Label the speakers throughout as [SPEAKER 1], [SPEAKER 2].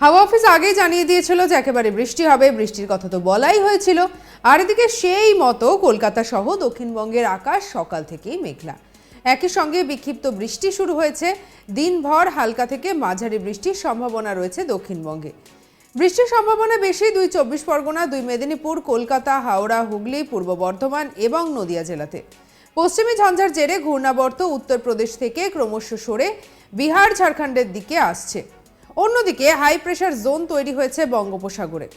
[SPEAKER 1] হাওয়া অফিস আগেই জানিয়ে দিয়েছিল যে একেবারে বৃষ্টি হবে, বৃষ্টির কথা তো বলাই হয়েছিল। আর এদিকে সেই মতো কলকাতা সহ দক্ষিণবঙ্গের আকাশ সকাল থেকেই মেঘলা। একই সঙ্গে বিক্ষিপ্ত বৃষ্টি শুরু হয়েছে। দিনভর হালকা থেকে মাঝারি বৃষ্টির সম্ভাবনা রয়েছে দক্ষিণবঙ্গে। বৃষ্টির সম্ভাবনা বেশি, দুই চব্বিশ পরগনা, দুই মেদিনীপুর, কলকাতা, হাওড়া, হুগলি, পূর্ব বর্ধমান এবং নদিয়া জেলাতে। পশ্চিমী ঝঞ্ঝার জেরে ঘূর্ণাবর্ত উত্তরপ্রদেশ থেকে ক্রমশ সরে বিহার, ঝাড়খণ্ডের দিকে আসছে। অন্যদিকে হাই প্রেশার জোন তৈরি হয়েছে বঙ্গোপসাগরে।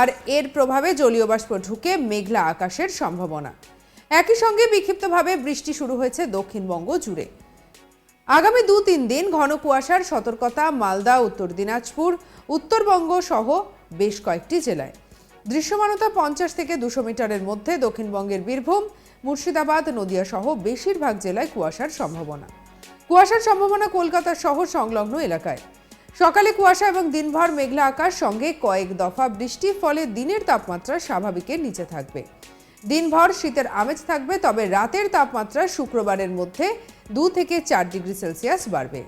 [SPEAKER 1] আর এর প্রভাবে জলীয় বাষ্প ঢুকে মেঘলা আকাশের সম্ভাবনা। একই সঙ্গে বিক্ষিপ্তভাবে বৃষ্টি শুরু হয়েছে দক্ষিণবঙ্গ জুড়ে। আগামী দু তিন দিন ঘন কুয়াশার সতর্কতা মালদা, উত্তর দিনাজপুর, উত্তরবঙ্গ সহ বেশ কয়েকটি জেলায়। দৃশ্যমানতা পঞ্চাশ থেকে দুশো মিটারের মধ্যে দক্ষিণবঙ্গের বীরভূম, মুর্শিদাবাদ, নদিয়া সহ বেশিরভাগ জেলায় কুয়াশার সম্ভাবনা। কুয়াশার সম্ভাবনা কলকাতা সহ সংলগ্ন এলাকায়। সকালে কুয়াশা এবং দিনভর মেঘলা আকাশ, সঙ্গে কয়েক দফা বৃষ্টির ফলে দিনের তাপমাত্রা স্বাভাবিকের নিচে থাকবে। দিনভর শীতের আমেজ থাকবে, তবে রাতের তাপমাত্রা শুক্রবারের মধ্যে দু থেকে চার ডিগ্রি সেলসিয়াস বাড়বে।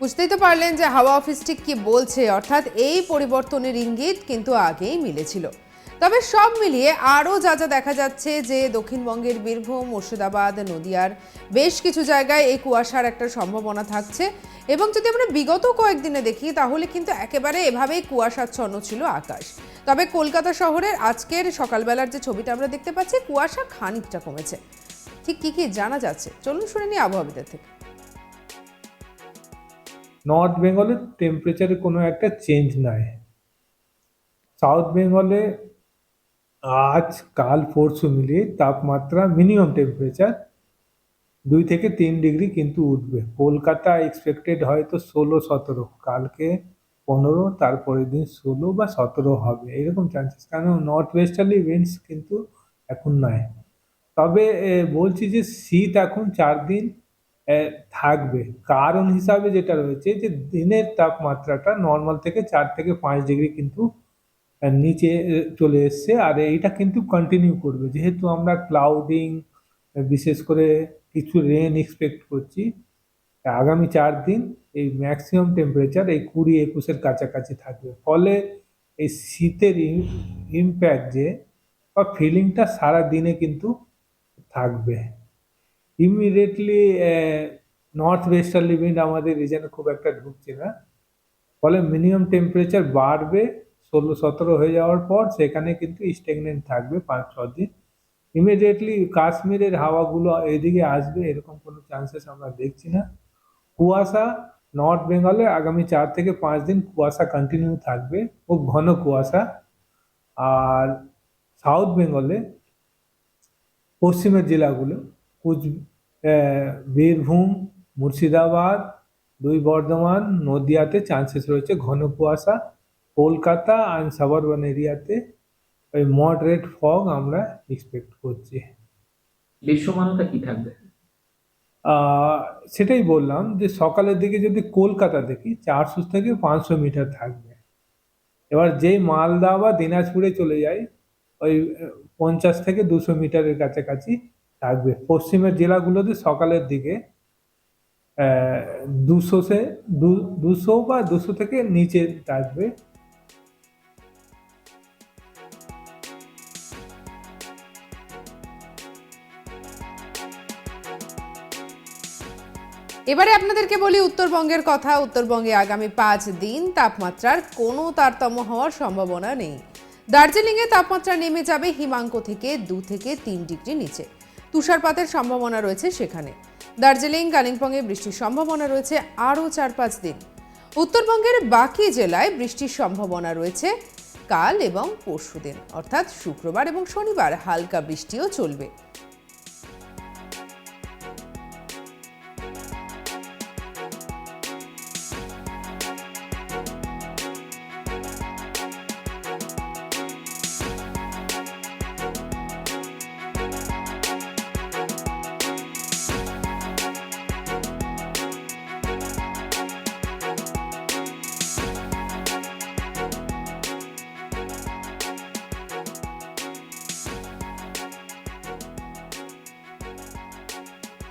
[SPEAKER 1] বুঝতেই তো পারলেন যে হাওয়া অফিস ঠিক কি বলছে, অর্থাৎ এই পরিবর্তনের ইঙ্গিত কিন্তু আগেই মিলেছিল। তবে সব মিলিয়ে আরও যা যা দেখা যাচ্ছে যে দক্ষিণবঙ্গের বীরভূম, মুর্শিদাবাদ, নদিয়ার বেশ কিছু জায়গায় এই কুয়াশার একটা সম্ভাবনা থাকছে। এবং যদি আমরা বিগত কয়েকদিনে দেখি, তাহলে কিন্তু একেবারে এভাবেই কুয়াশাচ্ছন্ন ছিল আকাশ। তবে কলকাতা শহরের আজকের সকালবেলার যে ছবিটা আমরা দেখতে পাচ্ছি, কুয়াশা খানিকটা কমেছে। ঠিক কী কী জানা যাচ্ছে? চলুন শুনে নিই আবহাওয়াবিদের থেকে।
[SPEAKER 2] নর্থ বেঙ্গলে টেম্পারেচারে কোনো একটা চেঞ্জ নাই। সাউথ বেঙ্গলে আজ, কাল, পরশু মিলিয়ে তাপমাত্রা মিনিমাম টেম্পারেচার দুই থেকে তিন ডিগ্রি কিন্তু উঠবে। কলকাতা এক্সপেক্টেড হয়তো ষোলো, সতেরো। কালকে পনেরো, তারপরের দিন ষোলো বা সতেরো হবে। এরকম চান্সেস কারণ নর্থ ওয়েস্টার্লি উইন্ডস কিন্তু এখন নাই। তবে বলছি যে শীত এখন চার দিন থাকবে। কারণ হিসাবে যেটা রয়েছে যে, দিনের তাপমাত্রাটা নর্মাল থেকে চার থেকে পাঁচ ডিগ্রি কিন্তু নিচে চলে এসছে। আর এইটা কিন্তু কন্টিনিউ করবে। যেহেতু আমরা ক্লাউডিং বিশেষ করে কিছু রেন এক্সপেক্ট করছি, আগামী চার দিন এই ম্যাক্সিমাম টেম্পারেচার এই কুড়ি একুশের কাছাকাছি থাকবে। ফলে এই শীতের ইম্প্যাক্ট যে, বা ফিলিংটা সারা দিনে কিন্তু থাকবে। ইমিডিয়েটলি নর্থ ওয়েস্টার্লি উইন্ড আমাদের রিজনে খুব একটা ঢুকছে না। ফলে মিনিমাম টেম্পারেচার বাড়বে, ষোলো সতেরো হয়ে যাওয়ার পর সেখানে কিন্তু স্টেগনেন্ট থাকবে পাঁচ, ছ দিন। ইমিডিয়েটলি কাশ্মীরের হাওয়াগুলো এদিকে আসবে, এরকম কোনো চান্সেস আমরা দেখছি না। কুয়াশা নর্থ বেঙ্গলে আগামী চার থেকে পাঁচ দিন কুয়াশা কন্টিনিউ থাকবে, খুব ঘন কুয়াশা। আর সাউথ বেঙ্গলে পশ্চিমের জেলাগুলো, কুচ বীরভূম মুর্শিদাবাদ দুই বর্ধমান নদিয়াতে চান্সেস রয়েছে ঘন কুয়াশা কলকাতা অ্যান্ড সাবারবান এরিয়াতে ওই মডারেট ফগ আমরা এক্সপেক্ট করছি।
[SPEAKER 3] দৃশ্যমানতা কি থাকবে?
[SPEAKER 2] সেটাই বললাম যে সকালের দিকে যদি কলকাতা দেখি চারশো থেকে পাঁচশো মিটার থাকবে। এবার যেই মালদা বা দিনাজপুরে চলে যায় ওই পঞ্চাশ থেকে দুশো মিটারের কাছাকাছি থাকবে। পশ্চিমের জেলাগুলোতে সকালের দিকে দুশো সে দুশো বা দুশো থেকে নিচে থাকবে।
[SPEAKER 1] এবারে আপনাদেরকে বলি উত্তরবঙ্গের কথা। উত্তরবঙ্গে আগামী পাঁচ দিন তাপমাত্রার কোনো তারতম্য হওয়ার সম্ভাবনা নেই। দার্জিলিংয়ে তাপমাত্রা নেমে যাবে হিমাঙ্ক থেকে দু থেকে তিন ডিগ্রি নিচে। তুষারপাতের সম্ভাবনা রয়েছে সেখানে। দার্জিলিং, কালিম্পংয়ে বৃষ্টির সম্ভাবনা রয়েছে আরও চার পাঁচ দিন। উত্তরবঙ্গের বাকি জেলায় বৃষ্টির সম্ভাবনা রয়েছে কাল এবং পরশুদিন। অর্থাৎ শুক্রবার এবং শনিবার হালকা বৃষ্টিও চলবে।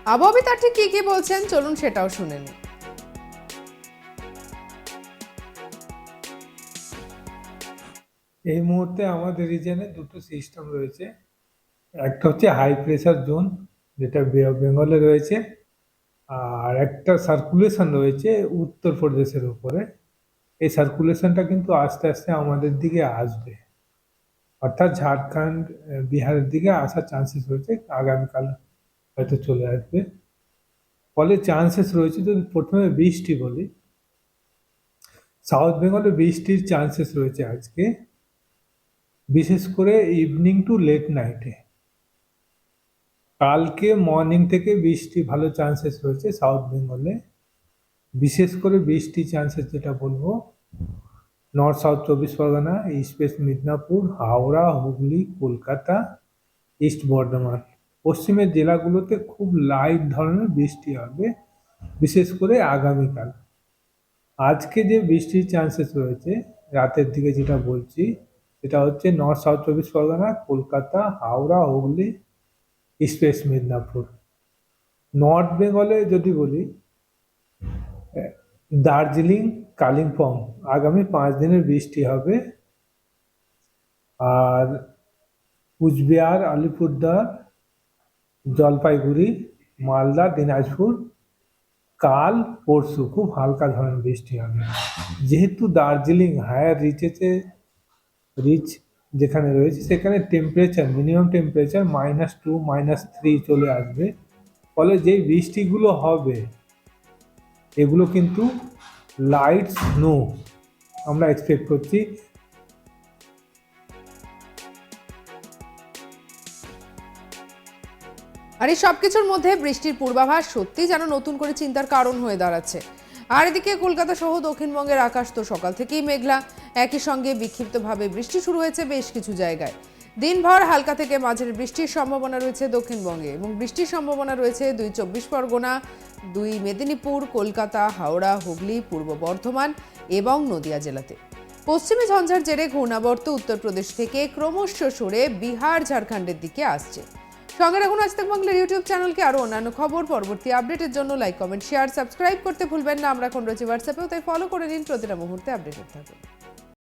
[SPEAKER 1] আবহাওয়া ঠিক কি কি বলছেন? চলুন সেটাও শুনে নিই।
[SPEAKER 2] এই মুহূর্তে আমাদের রিজনে দুটো সিস্টেম রয়েছে। একটা হচ্ছে হাই প্রেসার জোন যেটা বেঙ্গলে রয়েছে, আর একটা সার্কুলেশন রয়েছে উত্তরপ্রদেশের উপরে। এই সার্কুলেশনটা কিন্তু আস্তে আস্তে আমাদের দিকে আসবে। অর্থাৎ ঝাড়খণ্ড, বিহারের দিকে আসার চান্সেস রয়েছে আগামীকাল হয়তো চলে আসবে। ফলে চান্সেস রয়েছে যদি প্রথমে বৃষ্টি বলি। সাউথ বেঙ্গলে বৃষ্টির চান্সেস রয়েছে আজকে। বিশেষ করে ইভিনিং টু লেট নাইটে কালকে মর্নিং থেকে বৃষ্টি ভালো চান্সেস রয়েছে সাউথ বেঙ্গলে বিশেষ করে বৃষ্টি চান্সেস যেটা বলব। নর্থ সাউথ চব্বিশ Parganas east west Midnapore Howrah, Hooghly, Kolkata east Bardhaman পশ্চিমের জেলাগুলোতে খুব লাইট ধরনের বৃষ্টি হবে, বিশেষ করে আগামীকাল। আজকে যে বৃষ্টির চান্সেস রয়েছে, রাতের দিকে যেটা বলছি, সেটা হচ্ছে নর্থ সাউথ চব্বিশ Parganas, Kolkata, Howrah, Hooghly east west Midnapore. North বেঙ্গলে যদি বলি দার্জিলিং, কালিম্পং, আগামী পাঁচ দিনের বৃষ্টি হবে। আর কুচবিহার আলিপুরদার জলপাইগুড়ি, মালদা, দিনাজপুর, কাল, পরশু। খুব হালকা ধরনের বৃষ্টি হবে। যেহেতু দার্জিলিং হায়ার রিচেতে রিচ যেখানে রয়েছে, সেখানে temperature minimum temperature minus two minus three চলে আসবে। ফলে যেই বৃষ্টিগুলো হবে, এগুলো কিন্তু লাইট স্নো আমরা এক্সপেক্ট করছি।
[SPEAKER 1] আর এই সব কিছুর মধ্যে বৃষ্টির পূর্বাভাস সত্যি যেন নতুন করে চিন্তার কারণ হয়ে দাঁড়াচ্ছে। আর এদিকে কলকাতা সহ দক্ষিণবঙ্গের আকাশ তো সকাল থেকেই মেঘলা। একই সঙ্গে বিক্ষিপ্তভাবে বৃষ্টি শুরু হয়েছে বেশ কিছু জায়গায়। দিনভর হালকা থেকে মাঝের বৃষ্টির সম্ভাবনা রয়েছে দক্ষিণবঙ্গে এবং বৃষ্টির সম্ভাবনা রয়েছে দুই চব্বিশ পরগনা, দুই মেদিনীপুর, কলকাতা, হাওড়া, হুগলি, পূর্ব বর্ধমান এবং নদিয়া জেলাতে। পশ্চিমী ঝঞ্ঝার জেরে ঘূর্ণাবর্ত উত্তরপ্রদেশ থেকে ক্রমশ সরে বিহার, ঝাড়খণ্ডের দিকে আসছে। সঙ্গে রাখুন আজ বাংলার ইউটিউব চ্যানেলকে আরও অন্যান্য খবর, পরবর্তী আপডেটের জন্য লাইক কমেন্ট শেয়ার সাবস্ক্রাইব করতে ভুলবেন না। আমরা এখন রয়েছি হোয়াটসঅ্যাপেও তাই ফলো করে নিন। প্রতিটা মুহূর্তে আপডেটেড থাকুন।